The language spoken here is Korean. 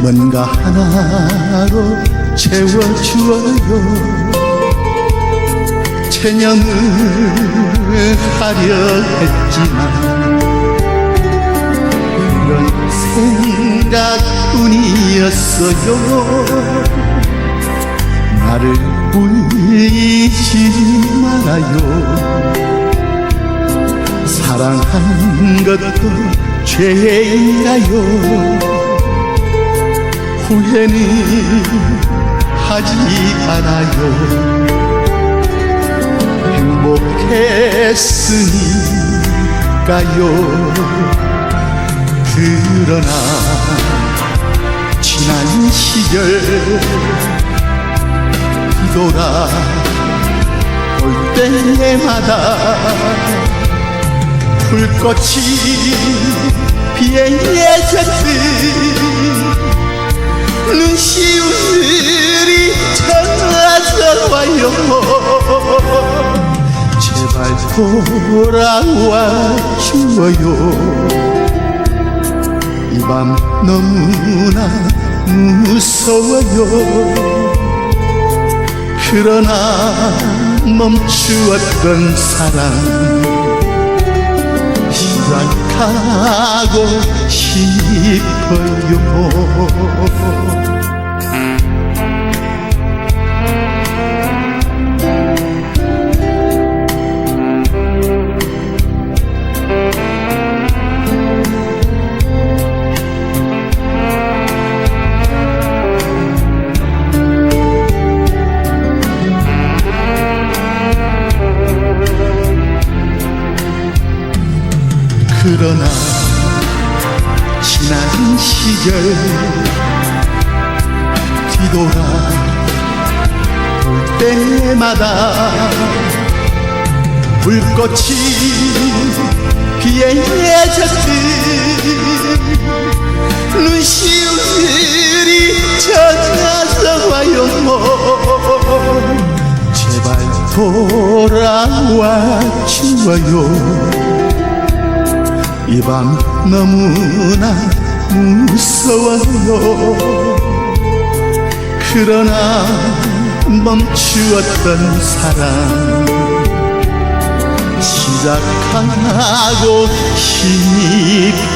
뭔가 하나로 채워주어요. 체념을 하려 했지만 그런 생각뿐이었어요. 나를 울리지 말아요. 사랑한 것도 죄인가요 후회는 하지 않아요. 행복했으니까요. 그러나 지난 시절 뒤돌아 올 때마다 불꽃이 비행해졌듯 와요 제발 돌아와 주어요 이 밤 너무나 무서워요. 그러나 멈추었던 사랑 시작하고 싶 그러나 지난 시절 뒤돌아 볼 때마다 불꽃이 비행해졌듯 눈시울이 젖어서 와요. 제발 돌아와 주어요 이 밤 너무나 무서워요. 그러나 멈추었던 사랑 시작하고 싶어요